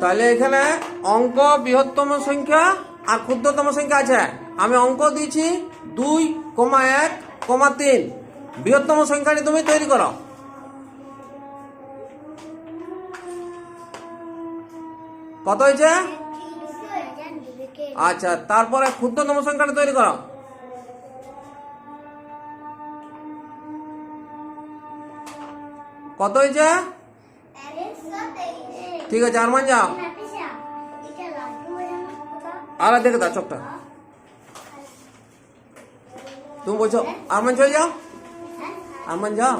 তাহলে এখানে অঙ্ক বৃহত্তম সংখ্যা আর ক্ষুদ্রতম সংখ্যা আছে। আমি অঙ্ক দিয়েছি দুই কমা এক কমা তিন। বৃহত্তম সংখ্যাটি তুমি তৈরি করো। কত হয়েছে? আচ্ছা তারপরে ক্ষুদ্রতম সংখ্যাটা তৈরি করো। কত হয়েছে? ঠিক আছে আরমান যাও আর দেখে দাও চোখটা। তুমি বলছো, আরমান চলে যাও? আরমান যাও?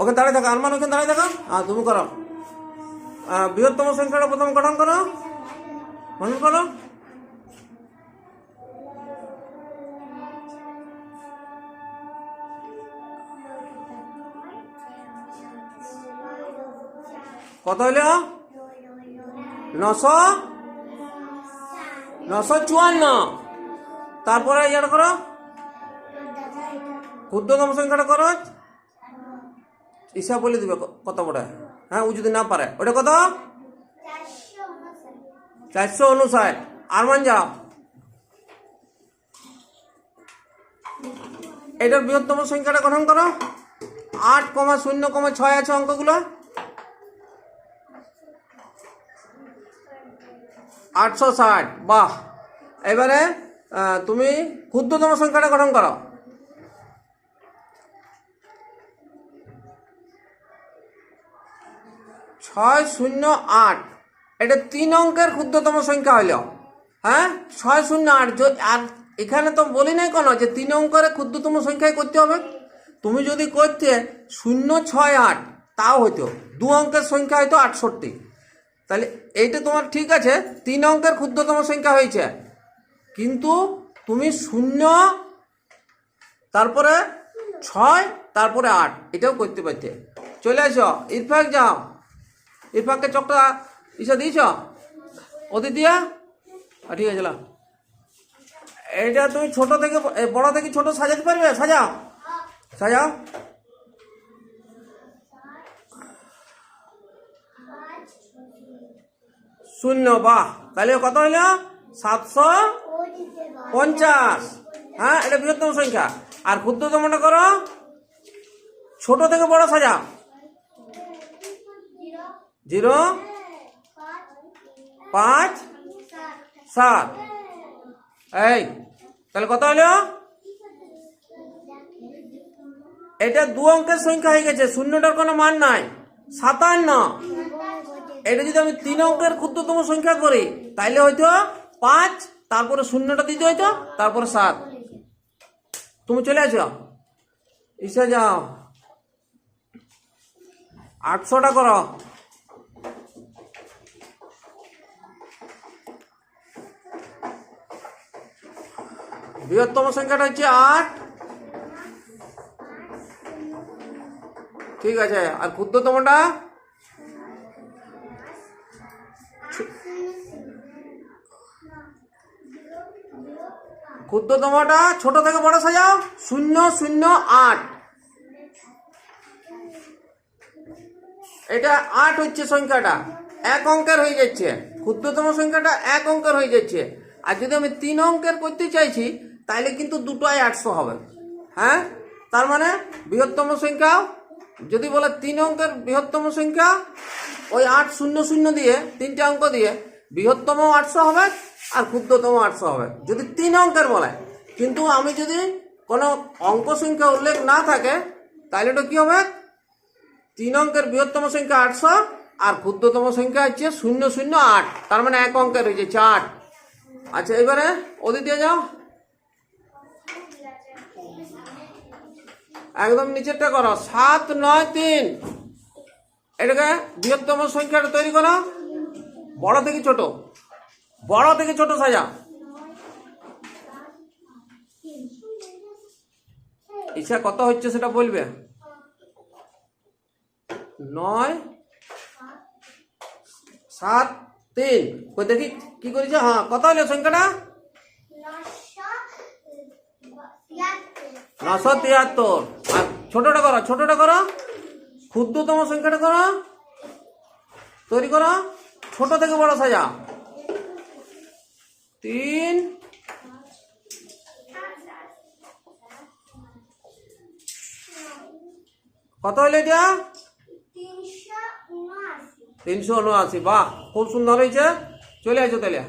ওকে দাঁড়িয়ে থাকো, আরমান ওকে দাঁড়িয়ে থাকো। হ্যাঁ তুমি করো। বৃহত্তম সংখ্যাটা প্রথম গঠন করো। গঠন করো। কত হইল? নশো? নশো চুয়ান্ন। তারপরে ইয়েটা করো। ক্ষুদ্রতম সংখ্যাটা করো। হিসাব বলে দিবে কত বড় হ্যাঁ ও যদি না পারে। ওটা কত? চারশো উনষাট। আর মান যাও। এটার বৃহত্তম সংখ্যাটা গঠন করো। আট কমা শূন্য কমা ছয় আছে অঙ্কগুলো। আটশো ষাট, বাহ। এবারে তুমি ক্ষুদ্রতম সংখ্যাটা গঠন করো। ছয় শূন্য আট, এটা তিন অঙ্কের ক্ষুদ্রতম সংখ্যা হইল। হ্যাঁ? ছয় শূন্য আট আর এখানে তো বলি নাই কোনো যে তিন অঙ্কের ক্ষুদ্রতম সংখ্যায় করতে হবে। তুমি যদি করতে শূন্য ছয় আট, তাও হইতো। দু অঙ্কের সংখ্যা হয়তো আটষট্টি। তাহলে এইটা তোমার ঠিক আছে, তিন অঙ্কের ক্ষুদ্রতম সংখ্যা হয়েছে। কিন্তু তুমি শূন্য, তারপরে ছয়, তারপরে আট, এটাও করতে পারতে। চলে আসো ইরফাক যাও। ইরফাককে চকটা ইসা দিয়েছ? ওদের দিয়া? ঠিক আছে। এইটা তুমি ছোট থেকে বড় থেকে ছোট সাজাতে পারবে? সাজাও। সাজাও। শূন্য, বাহ। তাহলে কত হইল সাতশো পঞ্চাশ। হ্যাঁ এটা বৃহত্তম সংখ্যা। আর ক্ষুদ্রতমটা করো? ছোট থেকে বড় সাজা জিরো, পাঁচ, সাত। এই, তাহলে কত হলো? এটা দু অঙ্কের সংখ্যা হয়ে গেছে। শূন্যটার কোনো মান নাই। সাতান্ন। এটা যদি আমি তিন অঙ্কের ক্ষুদ্রতম সংখ্যা করি, তাইলে হয়তো পাঁচ, তারপরে শূন্যটা দিতে হয়তো তারপরে সাত। তুমি চলে আসো। ইসে যাও। আটশোটা করো। বৃহত্তম সংখ্যাটা হচ্ছে আট। ঠিক আছে, আর ক্ষুদ্রতমটা ক্ষুদ্রতমটা ছোট থেকে বড় সাজাও। শূন্য শূন্য, আট। এটা আট হচ্ছে সংখ্যাটা, এক অঙ্কের হয়ে যাচ্ছে। ক্ষুদ্রতম সংখ্যাটা এক অঙ্কের হয়ে যাচ্ছে। আর যদি আমি তিন অঙ্কের করতে চাইছি তাহলে কিন্তু দুটোই আটশো হবে। হ্যাঁ? তার মানে বৃহত্তম সংখ্যা যদি বলে তিন অঙ্কের বৃহত্তম সংখ্যা, ওই আট শূন্য শূন্য দিয়ে, তিনটে অঙ্ক দিয়ে বৃহত্তম আটশো হবে আর ক্ষুদ্রতম আটশো হবে। যদি তিন অঙ্কের বলে, কিন্তু আমি যদি কোনো অঙ্ক সংখ্যা উল্লেখ না থাকে, তাহলে ওটা কী হবে? তিন অঙ্কের বৃহত্তম সংখ্যা আটশো আর ক্ষুদ্রতম সংখ্যা হচ্ছে শূন্য শূন্য আট। তার মানে এক অঙ্কের হয়েছে চার। আচ্ছা এবারে ওদিক যাও একদম নিচেরটা করো। সাত নয় তিন। এটাকে বৃহত্তম সংখ্যাটা তৈরি করো। বড় থেকে ছোট। বড় থেকে ছোট সাজা। ইচ্ছা কত হচ্ছে সেটা বলবে? নয় সাত তিন। কই দেখি কি করেছে? হ্যাঁ কত হলো সংখ্যাটা? নশো তিয়াত্তর। ছোটটা করো ছোটটা করো। ক্ষুদ্রতম সংখ্যাটা করো। তৈরি করো। ছোট থেকে বড় সাজা। তিন। কত হলো এটা? তিনশো উনআশি। বাহ, খুব সুন্দর হয়েছে। চলে আসো তাহলে।